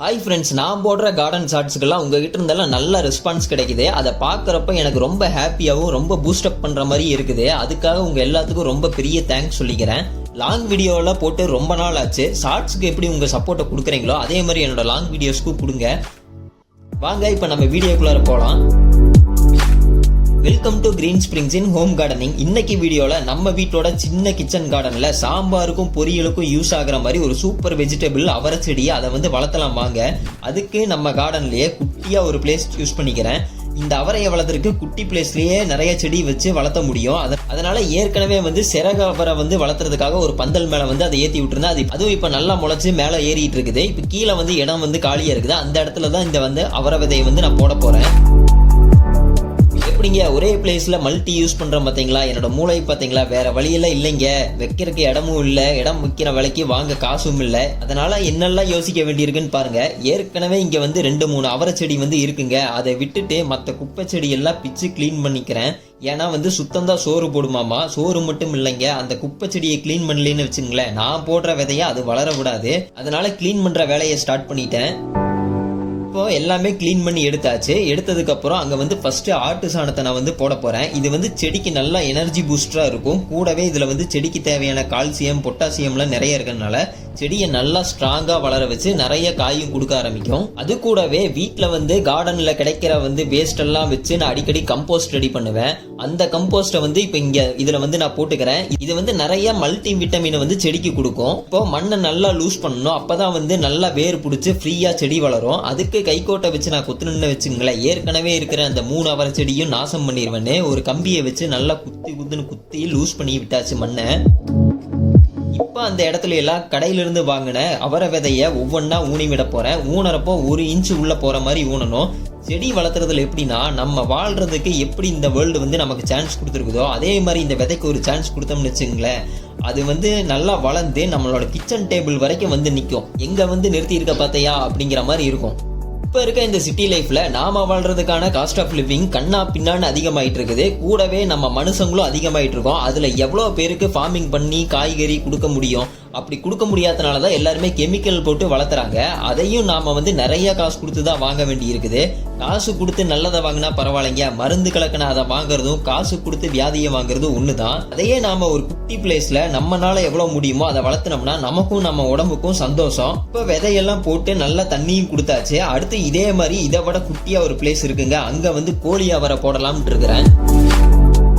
Hi friends நான் போடுற garden ஷார்ட்ஸுக்கெல்லாம் உங்ககிட்ட இருந்தெல்லாம் நல்ல ரெஸ்பான்ஸ் கிடைக்குது. அதை பார்க்குறப்ப எனக்கு ரொம்ப ஹாப்பியாகவும் ரொம்ப பூஸ்டப் பண்ணுற மாதிரி இருக்குது. அதுக்காக உங்கள் எல்லாத்துக்கும் ரொம்ப பெரிய தேங்க்ஸ் சொல்லிக்கிறேன். லாங் வீடியோவில் போட்டு ரொம்ப நாள் ஆச்சு. ஷார்ட்ஸுக்கு எப்படி உங்கள் சப்போர்ட்டை கொடுக்குறீங்களோ அதே மாதிரி என்னோட லாங் வீடியோஸ்க்கும் கொடுங்க. வாங்க இப்போ நம்ம வீடியோக்குள்ளார போகலாம் வெல்கம் டு கிரீன் ஸ்ப்ரிங்ஸின் ஹோம் கார்டனிங் இன்னைக்கு வீடியோல நம்ம வீட்டோட சின்ன கிச்சன் கார்டன்ல சாம்பாருக்கும் பொரியலுக்கும் யூஸ் ஆகிற மாதிரி ஒரு சூப்பர் வெஜிடபிள் அவரை செடியை அதை வந்து வளர்த்தலாம் வாங்க. அதுக்கு நம்ம கார்டன்லயே குட்டியா ஒரு பிளேஸ் யூஸ் பண்ணிக்கிறேன். இந்த அவரையை வளர்த்துறதுக்கு குட்டி பிளேஸ்லயே நிறைய செடி வச்சு வளர்த்த முடியும். அதனால ஏற்கனவே வந்து சிறகு அவரை வந்து வளர்த்துறதுக்காக ஒரு பந்தல் மேல வந்து அதை ஏத்தி விட்டுருந்தேன். அது அதுவும் இப்ப நல்லா முளைச்சு மேலே ஏறிட்டு இருக்குது. இப்ப கீழே வந்து இடம் வந்து காலியா இருக்குது. அந்த இடத்துல தான் இந்த வந்து அவரை விதையை வந்து நான் போட போறேன். நீங்கள் ஒரே பிளேஸ்ல மல்டி யூஸ் பண்றோம் பாத்தீங்களா? என்னோட மூளை பாத்தீங்களா? வேற வழியெல்லாம் இல்லைங்க. வைக்கிறதுக்கு இடமும் இல்ல. இடம் விற்கிற விலைக்கு வாங்க காசும் இல்ல. அதனால என்னெல்லாம் யோசிக்க வேண்டியிருக்குன்னு பாருங்க. ஏற்கனவே இங்க வந்து ரெண்டு மூணு அவரை செடி வந்து இருக்குங்க. அதை விட்டுட்டு மத்த குப்பை செடி எல்லாம் பிச்சு க்ளீன் பண்ணிக்கிறேன். ஏன்னா வந்து சுத்தம் தான் சோறு போடுமாமா? சோறு மட்டும் இல்லைங்க. அந்த குப்பை செடியை க்ளீன் பண்ணலன்னு வச்சுங்களேன் நான் போடுற விதையை அது வளர விடாது அதனால க்ளீன் பண்ற வேலையை ஸ்டார்ட் பண்ணிட்டேன். இப்போ எல்லாமே க்ளீன் பண்ணி எடுத்தாச்சு. எடுத்ததுக்கப்புறம் அங்கே வந்து ஃபஸ்ட்டு ஆட்டு சாணத்தை நான் வந்து போட போகிறேன் இது வந்து செடிக்கு நல்லா எனர்ஜி பூஸ்டராக இருக்கும். கூடவே இதில் வந்து செடிக்கு தேவையான கால்சியம் பொட்டாசியம்லாம் நிறைய இருக்கிறதுனால செடியை நல்லா ஸ்ட்ராங்காக வளர வச்சு நிறைய காயும் கொடுக்க ஆரம்பிக்கும். அது கூடவே வீட்டில் வந்து கார்டனில் கிடைக்கிற வந்து வேஸ்ட் எல்லாம் வச்சு நான் அடிக்கடி கம்போஸ்ட் ரெடி பண்ணுவேன். அந்த கம்போஸ்ட்டை வந்து இப்போ இங்கே இதில் வந்து நான் போட்டுக்கிறேன். இது வந்து நிறைய மல்டி விட்டமினை வந்து செடிக்கு கொடுக்கும். இப்போ மண்ணை நல்லா லூஸ் பண்ணணும். அப்போ தான் வந்து நல்லா வேர் பிடிச்சி ஃப்ரீயாக செடி வளரும். அதுக்கு கைக்கோட்டை வச்சு நான் குத்துணுன்னு வச்சுங்களேன் ஏற்கனவே இருக்கிற அந்த மூணு அவரை செடியும் நாசம் பண்ணிடுவேன்னு ஒரு கம்பியை வச்சு நல்லா குத்தி குத்துன்னு குத்தி லூஸ் பண்ணி விட்டாச்சு மண்ணை. இப்போ அந்த இடத்துல எல்லாம் கடையிலிருந்து வாங்கின அவரை விதைய ஒவ்வொன்றா ஊனி விட போகிறேன் ஊனறப்போ ஒரு இன்ச்சு உள்ளே போகிற மாதிரி ஊனணும். செடி வளர்த்துறதுல எப்படின்னா நம்ம வாழ்கிறதுக்கு எப்படி இந்த வேர்ல்டு வந்து நமக்கு சான்ஸ் கொடுத்துருக்குதோ அதே மாதிரி இந்த விதைக்கு ஒரு சான்ஸ் கொடுத்தோம்னு வச்சுங்களேன் அது வந்து நல்லா வளர்ந்து நம்மளோட கிச்சன் டேபிள் வரைக்கும் வந்து நிற்கும் எங்கே வந்து நிறுத்தி இருக்க பார்த்தையா? அப்படிங்கிற மாதிரி இருக்கும். இப்போ இருக்க இந்த சிட்டி லைஃப்பில் நாம் வாழ்கிறதுக்கான காஸ்ட் ஆஃப் லிவிங் கண்ணா பின்னான்னு அதிகமாயிட்டு இருக்குது. கூடவே நம்ம மனுஷங்களும் அதிகமாயிட்டு இருக்கோம். அதில் எவ்வளோ பேருக்கு ஃபார்மிங் பண்ணி காய்கறி கொடுக்க முடியும்? அப்படி கொடுக்க முடியாதனால தான் எல்லாருமே கெமிக்கல் போட்டு வளர்த்துறாங்க. அதையும் நாம் வந்து நிறைய காசு கொடுத்து தான் வாங்க வேண்டி இருக்குது காசு கொடுத்து நல்லதை வாங்கினா பரவாயில்லைங்க. மருந்து கலக்கின அதை வாங்குறதும் காசு கொடுத்து வியாதியை வாங்குறதும் ஒன்று தான் அதையே நாம ஒரு குட்டி பிளேஸ்ல நம்மனால எவ்வளோ முடியுமோ அதை வளர்த்துனோம்னா நமக்கும் நம்ம உடம்புக்கும் சந்தோஷம். இப்போ விதையெல்லாம் போட்டு நல்லா தண்ணியும் கொடுத்தாச்சு. அடுத்து இதே மாதிரி இதை விட குட்டியா ஒரு பிளேஸ் இருக்குங்க. அங்கே வந்து கோழி அவரை போடலாம்னு இருக்கிறேன்.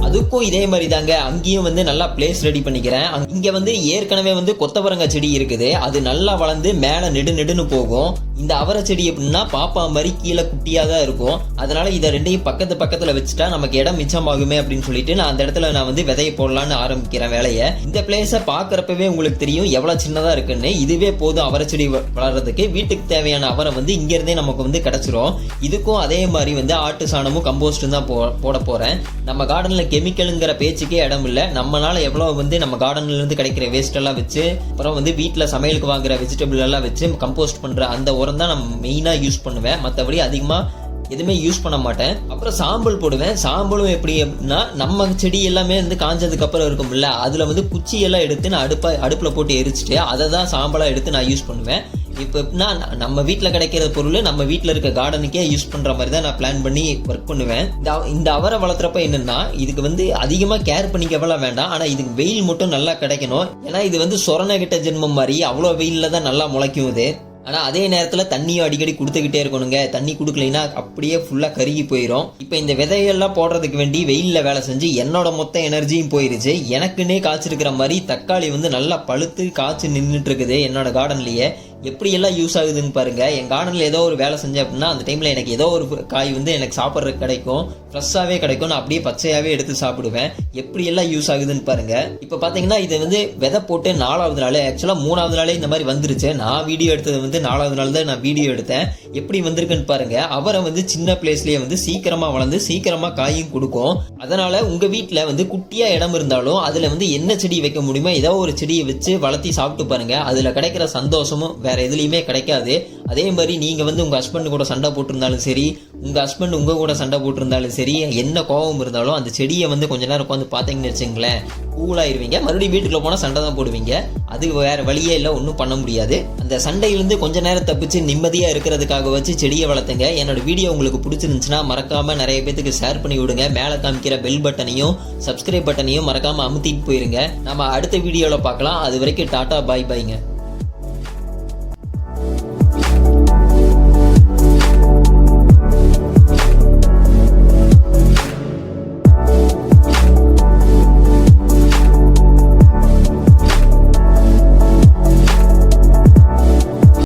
அதுக்கும் இதே மாதிரி தாங்க அங்கேயும் வந்து நல்லா பிளேஸ் ரெடி பண்ணிக்கிறேன். இங்கே வந்து ஏற்கனவே வந்து கொத்தவரங்காய் செடி இருக்குது. அது நல்லா வளர்ந்து மேலே நெடு நெடுன்னு போகும். இந்த அவரை செடி எப்படின்னா பாப்பா மாதிரி கீழே குட்டியாக தான் இருக்கும். அதனால இதை ரெண்டையும் பக்கத்து பக்கத்தில் வச்சுட்டா நமக்கு இடம் மிச்சமாகுமே அப்படின்னு சொல்லிட்டு நான் அந்த இடத்துல நான் வந்து விதையை போடலான்னு ஆரம்பிக்கிறேன் வேலையை. இந்த பிளேஸை பார்க்குறப்பவே உங்களுக்கு தெரியும் எவ்வளோ சின்னதாக இருக்குன்னு. இதுவே போதும் அவரை செடி வளர்கிறதுக்கு வளர்றதுக்கு. வீட்டுக்கு தேவையான அவரை வந்து இங்கேருந்தே நமக்கு வந்து கிடச்சிரும். இதுக்கும் அதே மாதிரி வந்து ஆட்டு சாணமும் கம்போஸ்டும் தான் போ- போட போகிறேன் நம்ம கார்டனில் கெமிக்கலுங்கிற பேச்சுக்கே இடம் இல்லை. நம்மளால் எவ்வளோ வந்து நம்ம கார்டன்லேருந்து கிடைக்கிற வேஸ்ட் எல்லாம் வச்சு அப்புறம் வந்து வீட்டில் சமையலுக்கு வாங்குற வெஜிடபிள் எல்லாம் வச்சு கம்போஸ்ட் பண்ணுற அந்த உரம் தான் நான் மெயினாக யூஸ் பண்ணுவேன். மற்றபடி அதிகமாக எதுவுமே யூஸ் பண்ண மாட்டேன். அப்புறம் சாம்பல் போடுவேன். சாம்பலும் எப்படி அப்படின்னா நம்ம செடி எல்லாமே வந்து காஞ்சதுக்கு அப்புறம் இருக்கும்ல அதில் வந்து குச்சி எல்லாம் எடுத்து நான் அடுப்பை அடுப்பில் போட்டு எரிச்சிட்டு அதை தான் சாம்பலாக எடுத்து நான் யூஸ் பண்ணுவேன். இப்போ எப்படின்னா நம்ம வீட்டில் கிடைக்கிற பொருள் நம்ம வீட்டில் இருக்க கார்டனுக்கே யூஸ் பண்ணுற மாதிரி தான் நான் பிளான் பண்ணி ஒர்க் பண்ணுவேன். இந்த இந்த அவரை வளர்த்துறப்ப என்னென்னா இதுக்கு வந்து அதிகமாக கேர் பண்ணிக்கவெல்லாம் வேண்டாம். ஆனால் இதுக்கு வெயில் மட்டும் நல்லா கிடைக்கணும். ஏன்னா இது வந்து சொரண கிட்ட ஜென்மம் மாதிரி அவ்வளோ வெயிலில் தான் நல்லா முளைக்கும் இது. ஆனால் அதே நேரத்தில் தண்ணியும் அடிக்கடி கொடுத்துக்கிட்டே இருக்கணுங்க. தண்ணி கொடுக்கலைன்னா அப்படியே ஃபுல்லாக கருகி போயிடும் இப்போ இந்த விதையெல்லாம் போடுறதுக்கு வேண்டி வெயிலில் வேலை செஞ்சு என்னோட மொத்த எனர்ஜியும் போயிருச்சு. எனக்குன்னே காய்ச்சிருக்கிற மாதிரி தக்காளி வந்து நல்லா பழுத்து காய்ச்சி நின்றுட்டு இருக்குது என்னோட கார்டன்லேயே எப்படியெல்லாம் யூஸ் ஆகுதுன்னு பாருங்கள் என் கார்டனில் ஏதோ ஒரு வேலை செஞ்சேன் அப்படின்னா அந்த டைமில் எனக்கு ஏதோ ஒரு காய் வந்து எனக்கு சாப்பிட்ற கிடைக்கும். ஃப்ரெஷ்ஷாகவே கிடைக்கும். நான் அப்படியே பச்சையாகவே எடுத்து சாப்பிடுவேன். எப்படியெல்லாம் யூஸ் ஆகுதுன்னு பாருங்கள் இப்போ பார்த்தீங்கன்னா இது வந்து விதை போட்டு நாலாவது நாள் ஆக்சுவலாக மூணாவது நாளே இந்த மாதிரி வந்துருச்சு. நான் வீடியோ எடுத்தது வந்து நாலாவது நாள் தான் நான் வீடியோ எடுத்தேன். எப்படி வந்திருக்குன்னு பாருங்கள் அவரை வந்து சின்ன பிளேஸ்லேயே வந்து சீக்கிரமாக வளர்ந்து சீக்கிரமாக காயும் கொடுக்கும். அதனால் உங்கள் வீட்டில் வந்து குட்டியாக இடம் இருந்தாலும் அதில் வந்து என்ன செடி வைக்க முடியுமோ ஏதோ ஒரு செடியை வச்சு வளர்த்தி சாப்பிட்டு பாருங்கள் அதில் கிடைக்கிற சந்தோஷமும் வேற எதுலேயுமே கிடைக்காது. அதே மாதிரி நீங்க வந்து உங்க ஹஸ்பண்ட் கூட சண்டை போட்டிருந்தாலும் சரி உங்க ஹஸ்பண்ட் உங்க கூட சண்டை போட்டிருந்தாலும் சரி என்ன கோபம் இருந்தாலும் அந்த செடியை வந்து கொஞ்ச நேரம் உட்காந்து பார்த்தீங்கன்னு வச்சுங்களேன் கூலாயிருவீங்க மறுபடியும் வீட்டுக்குள்ள போனால் சண்டை தான் போடுவீங்க. அது வேற வழியே இல்லை ஒன்றும் பண்ண முடியாது. அந்த சண்டையிலேருந்து கொஞ்ச நேரம் தப்பிச்சு நிம்மதியாக இருக்கிறதுக்காக வச்சு செடியை வளர்த்துங்க. என்னோட வீடியோ உங்களுக்கு பிடிச்சிருந்துச்சுன்னா மறக்காம நிறைய பேத்துக்கு ஷேர் பண்ணி விடுங்க. மேலே காமிக்கிற பெல் பட்டனையும் சப்ஸ்கிரைப் பட்டனையும் மறக்காம அமுத்திட்டு போயிருங்க. நம்ம அடுத்த வீடியோவில் பார்க்கலாம். அது வரைக்கும் டாட்டா பாய் பாய்ங்க